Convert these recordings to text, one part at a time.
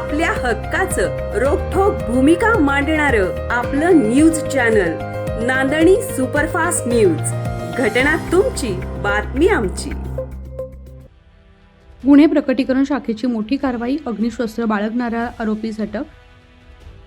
आपल्या हक्काचं रोखोक भूमिका मांडणार आपलं news channel Nandani superfast news. घटना तुमची बातमी आमची. गुन्हे प्रकटीकरण शाखेची मोठी कारवाई अग्निशस्त्र बाळगणाऱ्या आरोपीस अटक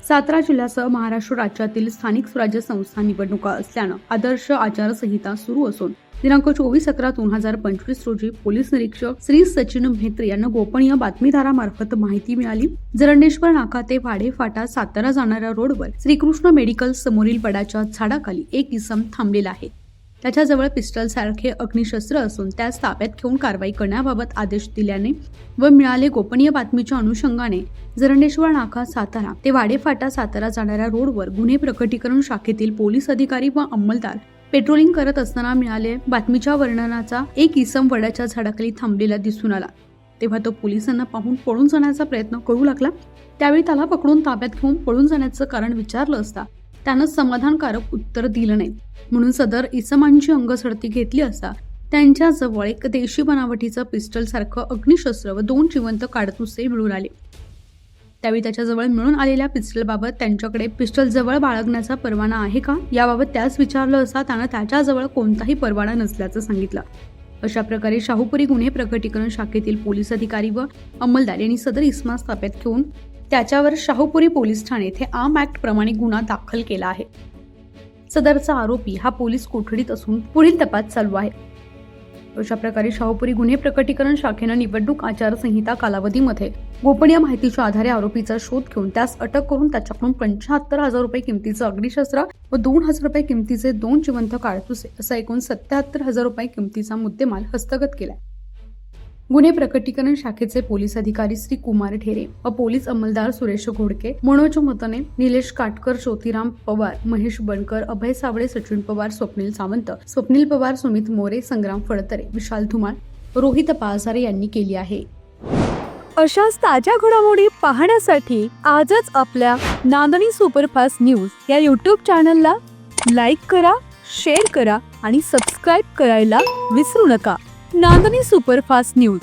सातारा जिल्ह्यासह महाराष्ट्र राज्यातील स्थानिक स्वराज्य संस्था निवडणुका असल्यानं आदर्श आचारसंहिता सुरू असून दिनांक चोवीस अकरा दोन हजार पंचवीस रोजी पोलीस निरीक्षक श्री सचिन म्हेत्रे यांना गोपनीय बातमीदारामार्फत माहिती मिळाली. जरंडेश्वर नाका ते वाडे फाटा सातारा जाणाऱ्या रोडवर श्रीकृष्ण मेडिकल समोरील वडाच्या झाडाखाली एक इसम थांबलेला आहे. त्याच्याजवळ पिस्टलसारखे अग्निशस्त्र असून त्यास ताब्यात घेऊन कारवाई करण्याबाबत आदेश दिल्याने व मिळाले गोपनीय बातमीच्या अनुषंगाने जरंडेश्वर नाका सातारा ते वाडेफाटा सातारा जाणाऱ्या रोडवर गुन्हे प्रकटीकरण शाखेतील पोलीस अधिकारी व अंमलदार पेट्रोलिंग करत असताना मिळाले बातमीच्या वर्णनाचा एक इसम वडाच्या झाडाखाली थांबलेला दिसून आला. तेव्हा तो पोलिसांना पाहून पळून जाण्याचा प्रयत्न करू लागला. त्यावेळी त्याला पकडून ताब्यात घेऊन पळून जाण्याचं कारण विचारलं असता त्यानं समाधानकारक उत्तर दिलं नाही. म्हणून सदर इसमांची अंगसडती घेतली असता त्यांच्याजवळ एक देशी बनावटीचं पिस्टल सारखं अग्निशस्त्र व दोन जिवंत काडतुसे मिळून आले. त्यावेळी त्याच्याजवळ मिळून आलेल्या पिस्टलबाबत त्यांच्याकडे पिस्टल जवळ बाळगण्याचा परवाना आहे का? याबाबत त्यास विचारलं असता त्यानं त्याच्याजवळ कोणताही परवाना नसल्याचं सांगितलं. अशा प्रकारे शाहूपुरी गुन्हे प्रकटीकरण शाखेतील पोलीस अधिकारी व अंमलदार यांनी सदर इस्मास ताब्यात घेऊन त्याच्यावर शाहूपुरी पोलीस ठाणे येथे आम ऍक्ट प्रमाणे गुन्हा दाखल केला आहे. सदरचा आरोपी हा पोलीस कोठडीत असून पुढील तपास चालू आहे. अशा प्रकारे शाहूपुरी गुन्हे प्रकटीकरण शाखेनं निवडणूक आचारसंहिता कालावधीमध्ये गोपनीय माहितीच्या आधारे आरोपीचा शोध घेऊन त्यास अटक करून त्याच्याकडून पंच्याहत्तर हजार रुपये किमतीचं अग्निशस्त्र व दोन हजार रुपये किमतीचे दोन जिवंत काळतुसे असा एकूण सत्याहत्तर हजार रुपये किमतीचा मुद्देमाल हस्तगत केलाय. गुन्हे प्रकटीकरण शाखेचे पोलीस अधिकारी श्री कुमार ठेरे व पोलीस अंमलदार सुरेश घोडके मनोज मतने निलेश काटकर ज्योतिराम पवार महेश बनकर अभय सावळे सचिन पवार स्वप्नील सावंत स्वप्नील पवार सुमित मोरे संग्राम फडतरे विशाल धुमाळ रोहित पाळसारे यांनी केली आहे. अशाच ताज्या घडामोडी पाहण्यासाठी आजच आपल्या नांदणी सुपरफास्ट न्यूज या यूट्यूब चॅनलला लाईक करा शेअर करा आणि सबस्क्राईब करायला विसरू नका. Nandani superfast news.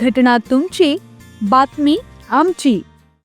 घटना तुमची बातमी आमची.